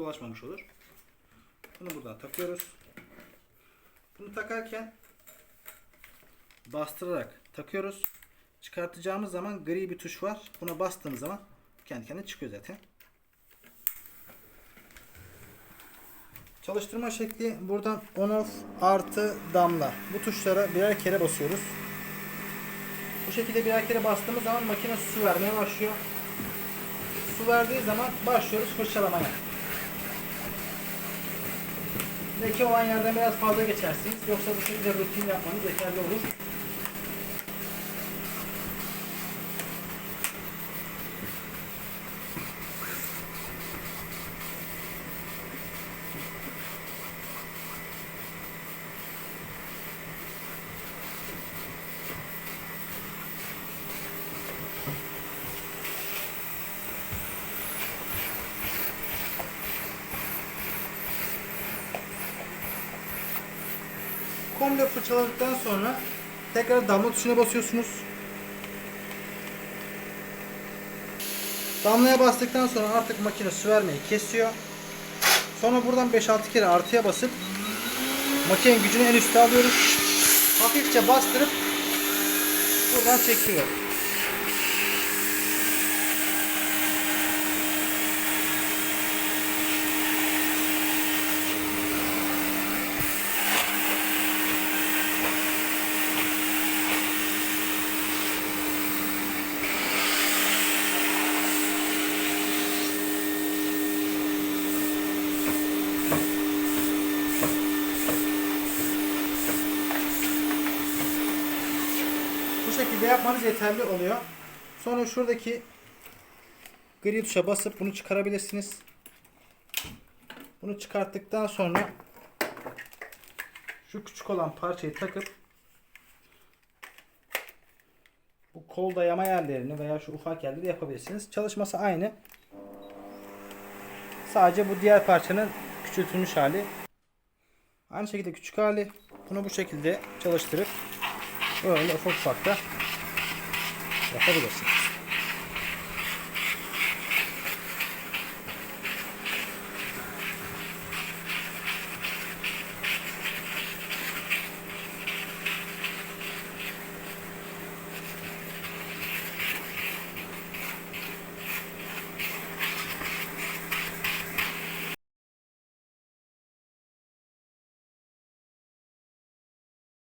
dolaşmamış olur. Bunu buradan takıyoruz. Bunu takarken bastırarak takıyoruz. Çıkartacağımız zaman gri bir tuş var. Buna bastığımız zaman kendi kendine çıkıyor zaten. Çalıştırma şekli buradan on off artı damla. Bu tuşlara birer kere basıyoruz. Bu şekilde birer kere bastığımız zaman makine su vermeye başlıyor. Su verdiği zaman başlıyoruz fırçalamaya. Leke olan yerden biraz fazla geçersiniz. Yoksa bu şekilde rutin yapmanız yeterli olur. Komple fırçaladıktan sonra tekrar damla tuşuna basıyorsunuz. Damlaya bastıktan sonra artık makine su vermeyi kesiyor. Sonra buradan 5-6 kere artıya basıp makinenin gücünü en üste alıyoruz. Hafifçe bastırıp buradan çekiyor. Bu şekilde yapmanız yeterli oluyor. Sonra şuradaki gri tuşa basıp bunu çıkarabilirsiniz. Bunu çıkarttıktan sonra şu küçük olan parçayı takıp bu kol dayama yerlerini veya şu ufak yerleri yapabilirsiniz. Çalışması aynı. Sadece bu diğer parçanın küçültülmüş hali. Aynı şekilde küçük hali. Bunu bu şekilde çalıştırıp böyle ufak ufak da yapabilirsiniz.